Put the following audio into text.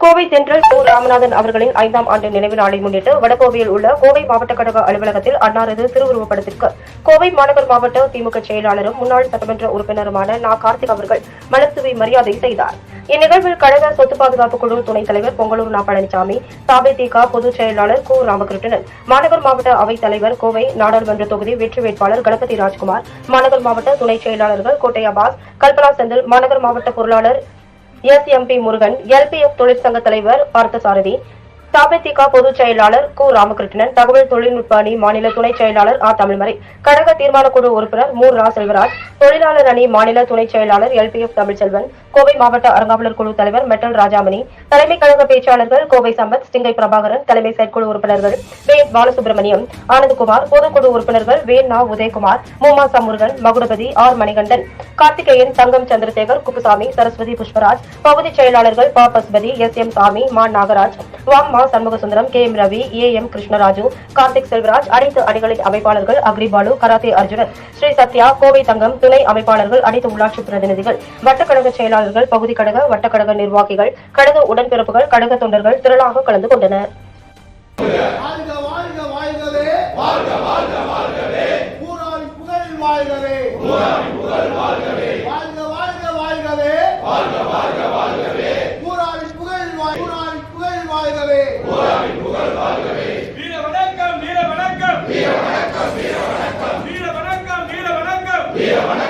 கோவை தென்றல் ஓ ராமநாதன் அவர்களின் ஐந்தாம் ஆண்டு நினைவு நாளை முன்னிட்டு வடகோவையில் உள்ள கோவை மாவட்ட கழக அலுவலகத்தில் அன்னாரது திருவுருவப்படத்திற்கு கோவை மாநகர் மாவட்ட திமுக செயலாளரும் முன்னாள் சட்டமன்ற உறுப்பினருமான நா. கார்த்திக் அவர்கள் மலர்தூவி மரியாதை செய்தார். இந்நிகழ்வில் கழக சொத்து பாதுகாப்பு குழு துணைத் தலைவர் பொங்கலூர் நா. பழனிசாமி தாபேதிக பொதுச் செயலாளர் கு. ராமகிருஷ்ணன் மாநகர் மாவட்ட அவைத் தலைவர் கோவை நாடாளுமன்ற தொகுதி வெற்றி வேட்பாளர் கணபதி ராஜ்குமார் மாநகர் மாவட்ட துணை செயலாளர்கள் கோட்டை அபாஸ் கல்பனா செந்தில் மாநகர் மாவட்ட பொருளாளர் S M P Murugan LPF தொழிற்சங்க தலைவர் பார்த்தசாரதி தபதிக பொதுச் செயலாளர் கு. ராமகிருஷ்ணன் தகவல் தொழில்நுட்ப அணி மாநில துணை செயலாளர் ஆ. தமிழ்மறை. கழக தீர்மான குழு உறுப்பினர் மு. ரா. செல்வராஜ் தொழிலாளர் அணி மாநில துணை செயலாளர் எல்பிஎஃப் தமிழ்ச்செல்வன் கோவை மாவட்ட அறங்காவலர் குழு தலைவர் மெட்டல் ராஜாமணி தலைமை கழக பேச்சாளர்கள் கோவை சம்பத் ஸ்டிங்கை பிரபாகரன் தலைமை செயற்குழு உறுப்பினர்கள் வே. பாலசுப்ரமணியம் ஆனந்தகுமார் பொதுக்குழு உறுப்பினர்கள் வே. நா. உதயகுமார் மூமா சமுருகன் மகுடபதி ஆர். மணிகண்டன் கார்த்திகேயன் தங்கம் சந்திரசேகர் குப்புசாமி சரஸ்வதி புஷ்பராஜ் பகுதி செயலாளர்கள் பா. பசுபதி எஸ். எம். சாமி மா. நாகராஜ் வாம் Kumar Shanmuga Sundaram K M Ravi A M Krishnaraju Karthik Selvaraj அனைத்து அணிகளின் அமைப்பாளர்கள் அக்ரிபாலு கராத்தே அர்ஜுனன் ஸ்ரீ சத்யா கோவை தங்கம் துணை அமைப்பாளர்கள் அனைத்து உள்ளாட்சி பிரதிநிதிகள் வட்டக்கழக செயலாளர்கள் பகுதி கழக வட்டக்கழக நிர்வாகிகள் கழக உடன்பிறப்புகள் கழக தொண்டர்கள் திரளாக கலந்து கொண்டனர். வாழ்கவே வாழ்க வாழ்க வாழ்கவே வாழ்க வாழ்க வாழ்கவே. வாழ்க வாழ்க புகழ் வாழ்கவே. புகழ் வாழ்கவே வீர வணக்கம் வீர வணக்கம் வீர வணக்கம். வீர வணக்கம் வீர வணக்கம். வீர வணக்கம் வீர வணக்கம்.